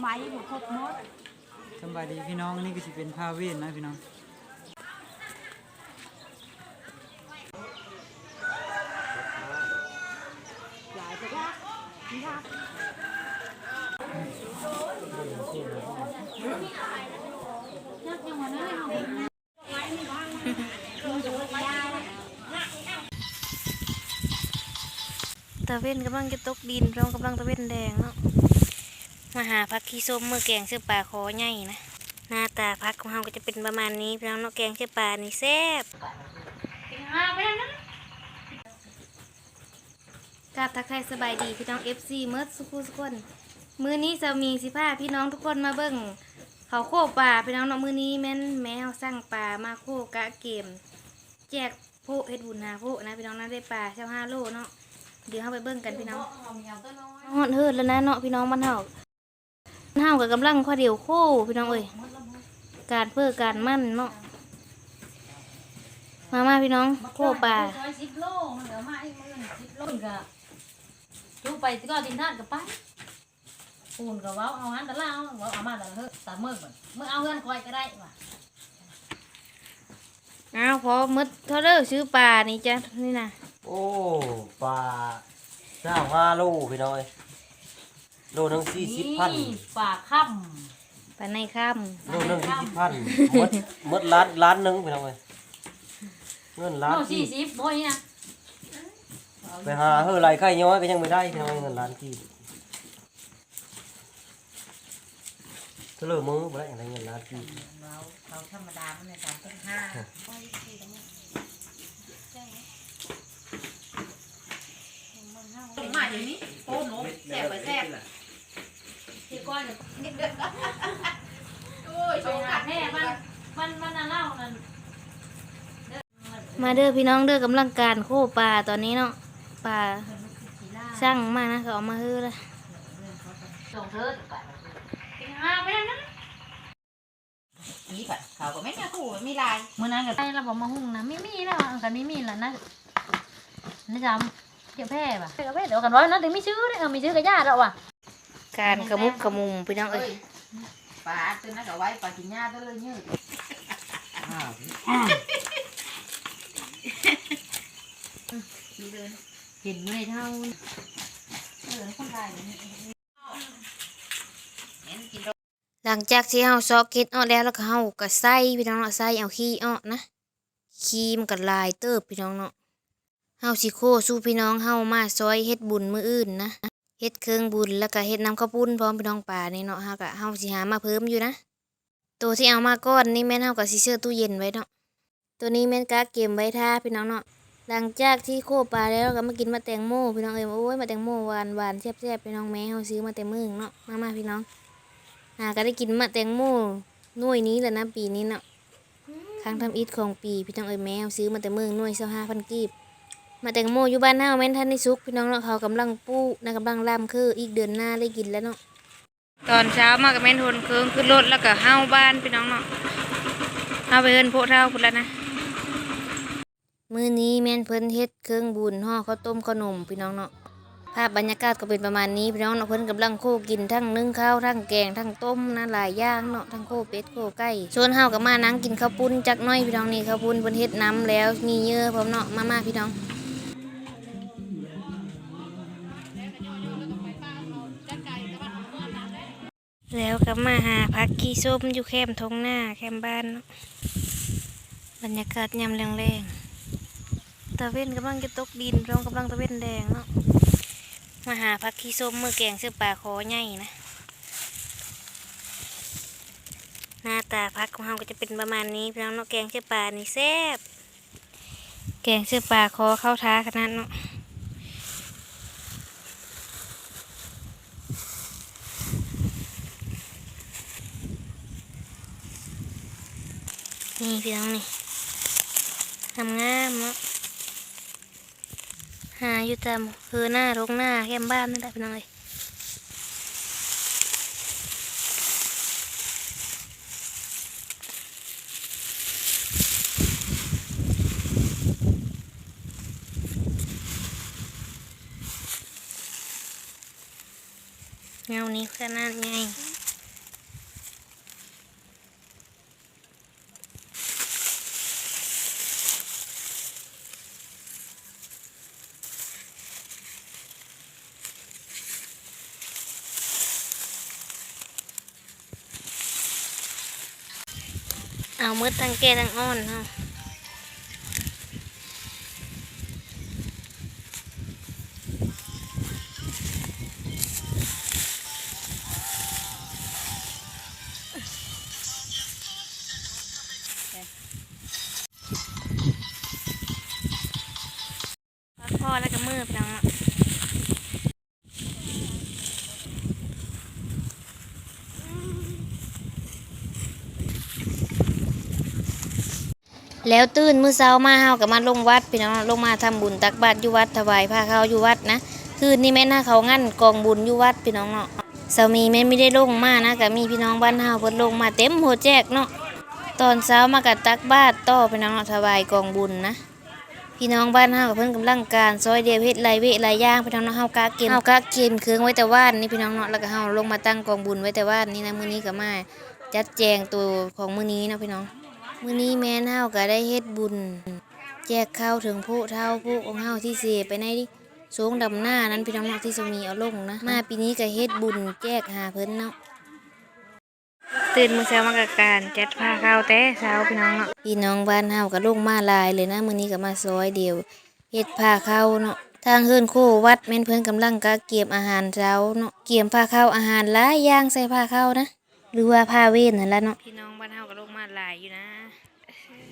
ไม้บุครบหมดสบายดีพี่น้องนี่ก็สิเป็นผ้าเวนนะพี่น้องหลายจะยากยากยากยังวันนั้นเอาตะเวนกำลังจะตกดินพร้อมกำลังตะเวนแดงเนาะ มาหาพักขี้ส้มเมื่อแกงเสื้อปลาคอใหญ่นะ หน้าตาพักของเราก็จะเป็นประมาณนี้พี่น้องเนาะแกงเสื้อปลานี่แซ่บกราบทักทายสบายดีพี่น้อง FC เมิร์ดสุขุสุกคนมื้อนี้จะมีสิพาพี่น้องทุกคนมาเบิ่งเขาโคปลาพี่น้องเนาะมื้อนี้แม่นแม่เฮาสั่งปลามาโคกะเกม แจกโพเฮ็ดบุญหาโพนะพี่น้องนะได้ปลาเช้าห้าโลเนาะเดี๋ยวเฮาไปเบิ่งกันพี่น้องฮอดเฮิดแล้วนะเนาะพี่น้องบ้านเฮาบ้าน เฮากับกำลังข้อเดียวโคพี่น้องเอ้ยการเพื่อการมั่นเนาะมามาพี่น้องโคปลาซอยสิบโลมันเหลือมาอีกมื้อสิบโลก็จูไปก็ดินทานกับไปปูนก็เว้าเอาหันตะล่างเว้าเอามาแต่เฮ้อตาเมื่อก่อนเมื่อเอาเงินคอยก็ได้ว่ะอ้าวพอหมดเท่าเด้อซื้อปลานี่จ้ะนี่นะโอ้ปลาเจ้าห้าโลพี่น้อย โลหนึ่งสี่สิบพันนี่ปากค่ปลาในค่โลหนึ่งสี่สิบพันหมดหมดล้านล้านหนึ่งพี่น้อยเงินำล้านโลที่สี่สิบบ่อยนะไปหาเฮ้อไรไข่ย้อยก็ยังไม่ได้พี่น้อยเงินล้านที่เฉลยมือบ่ได้อะไรเงินล้านที่เราเราธรรมดามันเนี่ยสามพันห้ามาอย่างนี้โอ้โหแสบไปแสบที่ ก้อนโอ้ยโชว์กัดแม่มันมันมันน่าเล่านั่นำมาเด้อพี่น้องเด้อกำลังการโคปลาตอนนี้เนาะปลาช่างมานะเขาเอามาเฮือเลยส่งเธอไปห้าไม่ได้นะนี่ค่ะเขาก็ไม่เนี่ยคู่ไม่ลายเมื่อนั้นก็ได้เราบอกมาหุ่งนะไม่มีแล้วกันไม่มีแล้วนะนี่จำเกี่ยวแพ้ป่ะเกี่ยวแพ้เดี๋ยวกันว่านั่นถึงไม่ชื่อเลยเออไม่ชื่อกับญาติเราอะ การกระมุกกระมุมพี่น้องเอ้ยปลาตัวนั้นก็ไว้ปลากินหญ้าตัวเลยยืดเห็นไม่เท่าเออคนไทยนี่เห็นกินหลังจากที่เฮาซอกเก็ตออกแล้วแล้วก็เฮาก็ใส่พี่น้องเนาะใส่เอาขี้ออกนะขี้มันก็ลายเติบพี่น้องเนาะเฮาสิโคสู้พี่น้องเฮามาซอยเฮ็ดบุญมื้ออื่นนะ เฮ็ดเครื่องบุญแล้วก็เฮ็ดน้ำข้าวปุ้นพร้อมพี่น้องป่านี่เนาะเฮาก็เฮาสิหามาเพิ่มอยู่นะ ตัวที่เอามาก้อนนี่แม่นเฮาก็สิเชื่อตู้เย็นไว้เนาะตัวนี้แม่นกาเกมไว้ท่าพี่น้องเนาะหลังจากที่โคปลาแล้วก็มากินมาแตงโมพี่น้องเอ้ยโอ้ยมาแตงโมหวานหวานๆแซ่บๆพี่น้องแม่เฮาซื้อมาแต่มื้อเนาะมามาพี่น้องอ่าก็ได้กินมะแตงโมหน่วยนี้แหละนะปีนี้เนาะครั้งทำอิฐของปีพี่น้องเอ๋ยแมวซื้อมาแต่มือหน่วยเสาห้าพันกีบ มาแตงโมอยู่บ้านเฮาแม่นท่านในซุกพี่น้องเนาะเขากำลังปลูกนะกำลังล่ำคืออีกเดือนหน้าได้กินแล้วเนาะตอนเช้ามากับแม่นทนเครื่องขึ้นรถแล้วก็เฮาบ้านพี่น้องเนาะเฮาไปเฮินโพเท่าพุ่นแล้วนะมื้อนี้แม่นเพิ่นเฮ็ดเครื่องบุญห่อข้าวต้มขนมพี่น้องเนาะภาพบรรยากาศก็เป็นประมาณนี้พี่น้องเนาะเพิ่นกำลังโคกินทั้งนึ่งข้าวทั้งแกงทั้งต้มนะหลายอย่างเนาะทั้งโคเป็ดโคไก่ส่วนเฮาก็มานั่งกินข้าวปุ้นจักหน้อยพี่น้องนี่ข้าวปุ้นเพิ่นเฮ็ดน้ำแล้วมีเยอะพร้อมเนาะมามาพี่น้อง แล้วก็มาหาพักกี้ส้มอยู่แคมทงหน้าแคมบ้านเนาะบรรยากาศยามแรงๆตะเวนกำลังจะตกดินพร้อมกำลังตะเวนแดงเนาะมาหาพักขี้ส้มมือแกงซื้อปลาคอใหญ่นะหน้าตาพักของเราก็จะเป็นประมาณนี้พี่น้องเนาะแกงซื้อปลานี่แซ่บแกงซื้อปลาคอเข้าท้าขนาดเนาะ นี่พี่น้องนี่ทำงามเนาะหาอยู่ตามคือหน้าโรงหน้าแคมบ้านนั่นแหละพี่น้องเอ้ยเงานี้ขนาดไง เอามืดทั้งแก่ทั้งอ้อนเฮา แล้วตื่นมื้อเช้ามาเฮาก็มาลงวัดพี่น้องลงมาทำบุญตักบาตรอยู่วัดถวายผ้าขาวอยู่วัดนะคืนนี้แม่นหน้าเขางั้นกองบุญอยู่วัดพี่น้องเนาะสามีแม่ไม่ได้ลงมานะก็มีพี่น้องบ้านเฮาเพิ่นลงมาเต็มหัวแจกเนาะตอนเช้ามาก็ตักบาตรต่อพี่น้องเนาะถวายกองบุญนะพี่น้องบ้านเฮากับเพิ่นกำลังการซอยเดียวเฮ็ดหลายเวหลาย่างพี่น้องเนาะเฮากะเกมเฮากะเกมเครื่องไว้แต่ว่านนี่พี่น้องเนาะแล้วก็เฮาลงมาตั้งกองบุญไว้แต่ว่านนี่นะมื้อนี้ก็มาจัดแจงตัวของมื้อนี้นะพี่น้อง มื้อนี้แม่นเฮาก็ได้เฮ็ดบุญ แจกข้าวถึงผู้เฒ่าผู้ของเฮาที่เสียไปในสวงดำหน้านั้นพี่น้องเนาะที่สมีเอาลงนะ มาปีนี้ก็เฮ็ดบุญแจกหาเพิ่นเนาะตื่นมื้อเช้ามากับการจัดผ้าข้าวแต่เช้าพี่น้องเนาะพี่น้องบ้านเฮาก็ลงมาหลายเลยนะมื้อนี้ก็มาซอยเดียวเฮ็ดผ้าข้าวเนาะทางเฮือนโควัดแม่นเพิ่นกำลังกะเกียมอาหารเช้าเนาะเกียมผ้าข้าวอาหารหลายอย่างใส่ผ้าข้าวนะ หรือว่าผ้าเว้นนั่นล่ะเนาะพี่น้องบ้านเฮาก็ลงมาหลายอยู่นะ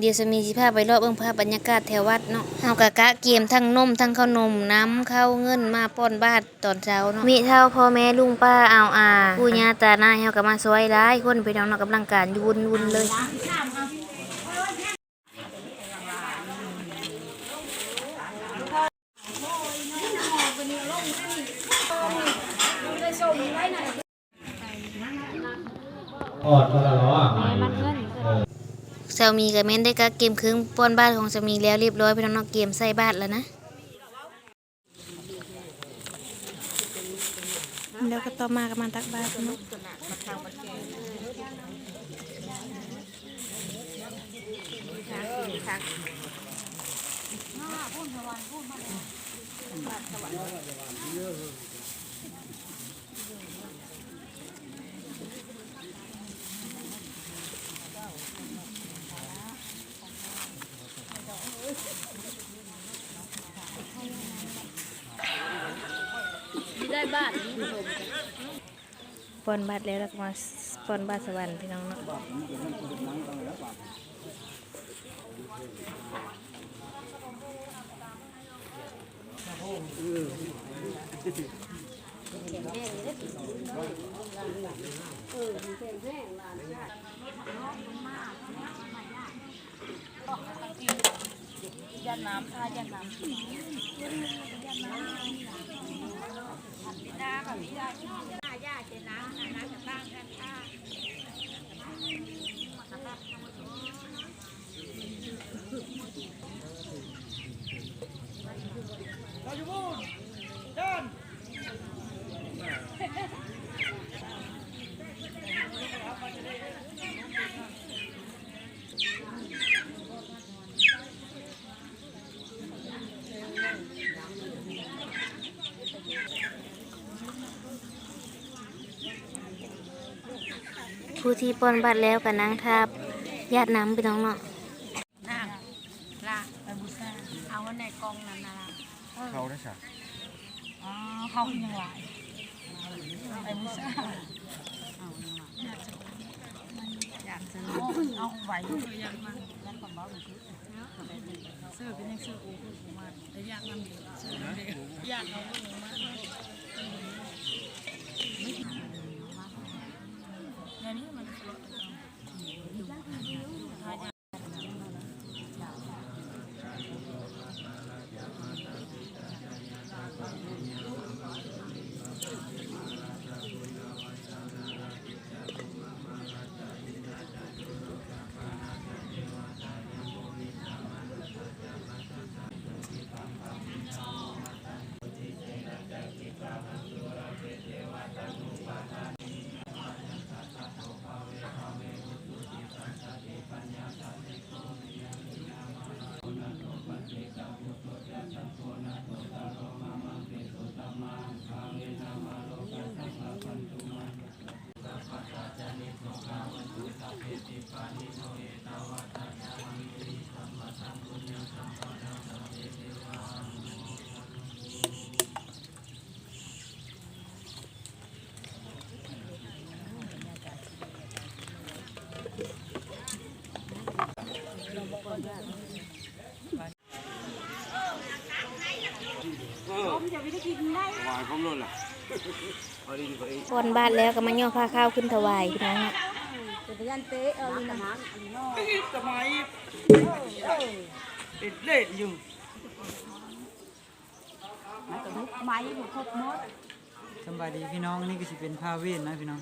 เดี๋ยวจะมีสิพาไปรอบเบิ่งภาพบรรยากาศแถววัดเนาะเฮากะกะเกมทั้งนมทั้งข้าวนมน้ำข้าวเงินมาป้อนบานตอนเช้าเนาะมีเท่าพ่อแม่ลุงป้าเอาอาปู่ย่าตานายเฮากะมาซอยร้ายคนไปน้องเนาะกำลังการอยู่วุ่นเลย ออดมาละล้ออะ สามีกับแม่นได้กะเกมครึ่งป้อนบ้านของสามีแล้วเรียบร้อยพี่น้องเกมใส่บ้านแล้วนะแล้วก็ต่อมาก็มาตักบ้าตรเนาะ ปอนบาตแล้วแล้วมาปอนบาตสวรรค์พี่น้องเนาะยันน้ำท่ายันน้ำยันน้ำ ไม่ได้แบบนี้ได้หน้ายาเจนะนะจะตั้งกัค่ะเา ผู้ที่ป้อนบาตรแล้วก็นั่งทับญาติน้ำพี่น้องเนาะนั่งลากไปบูชาเอาไว้ในกล่องนั่นนะเขาได้สักอ๋อเขายังหลายไปบูชาอยากจะรู้เอาไหวคืออยากมายันก่อนบ้าไปซื้อซื้อเป็นยังซื้ออูคือกูมาแต่อยากนำเด็กซื้อเด็กอยากเอาลูกมา เดี๋ พรบ้านแล้วก็มาย่อผ้าข้าวขึ้นถวายพี่น้องสมัยติดเล่นอยู่สบายดีพี่น้องนี่ก็สิเป็นพาเวทนะพี่น้อง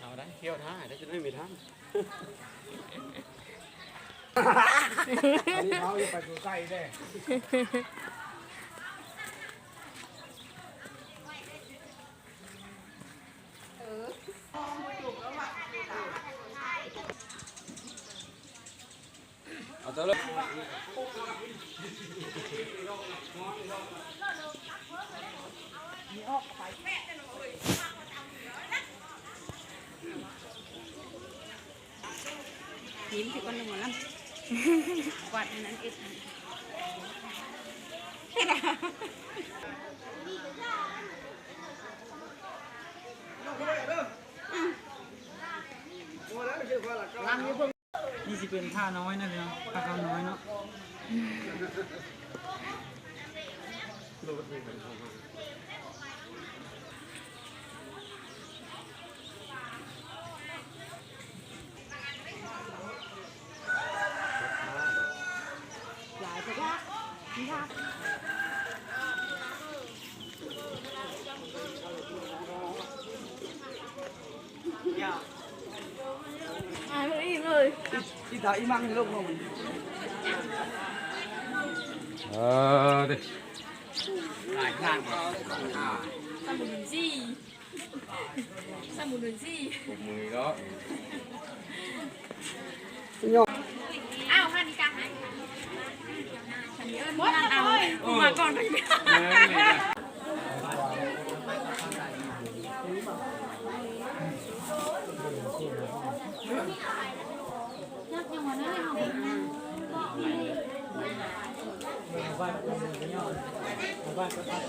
เอาได้เที่ยวท่าได้จะไม่มีท่า เอาตัวเลย นี่ สิเป็นผ้าน้อยนะพี่น้องผ้าขาวน้อยเนาะ เออดิหลายข้างมาสมุนซี่สมุนซี่ผมมือก็มาก่ อนไปเออเนี่ยบ้านก็มีย่อบ้านก็ผ้าใ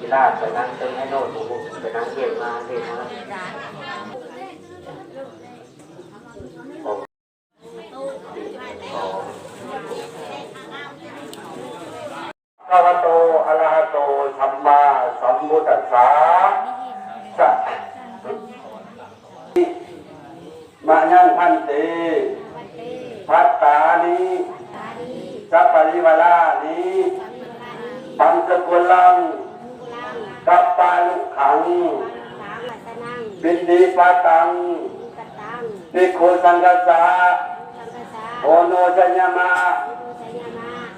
กีฬาไปนั่งเต้นให้โน่นไปนั่งเก็บมาเก็บมาพระโตอะระหะโตสัมมาสัมพุทธัสสะสัมายังพันเตพัตตานิสัพปริวารานิ ปัญจกุลังกัปปาลุขังบินดีปาตังนิโคสังกสาโอโนชัญญมา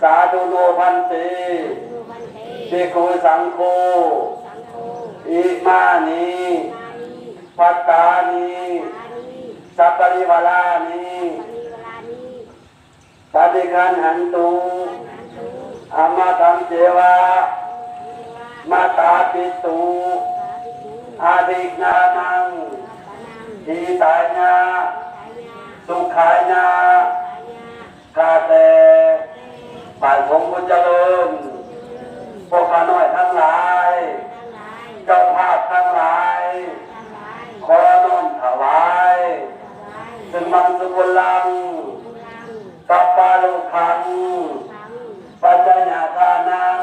สาธุโนพันตินิโคสังโฆอิมานิปัตตานิสัพปริวารานิปฏิคันหันตุ อามาตังเจวะมาตาปิตุอาดิกนานังทีตายนาสุขายนากาแต่ป่ายผมบุญเจริญพวกข้าน้อยทั้งหลาย เจ้าภาพทั้งหลาย ขอน้อมถวายซึ่งมังสุกุลังกัปปาลุคัง ปัจจญาทานัง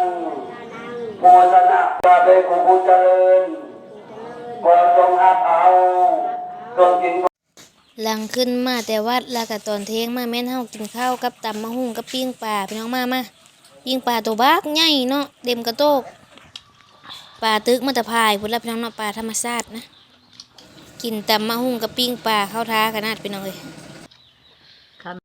โมสนะปาเบกุบุเจริญขอจงรับเอาเครื่องกินหลังขึ้นมาแต่วัดแล้วก็ตอนเทงมาแม่นเฮากินข้าวกับตำมะฮุ่งกับปิ้งปลาพี่น้องมามาปิ้งปลาตัวบักใหญ่เนาะเต็มกระโตกปลาตึกมาแตะพายพุ่นละพี่น้องเนาะปลาธรรมชาตินะ กินตำมะฮุ่งกับปิ้งปลาเข้าท้าขนาดพี่น้องเอ้ย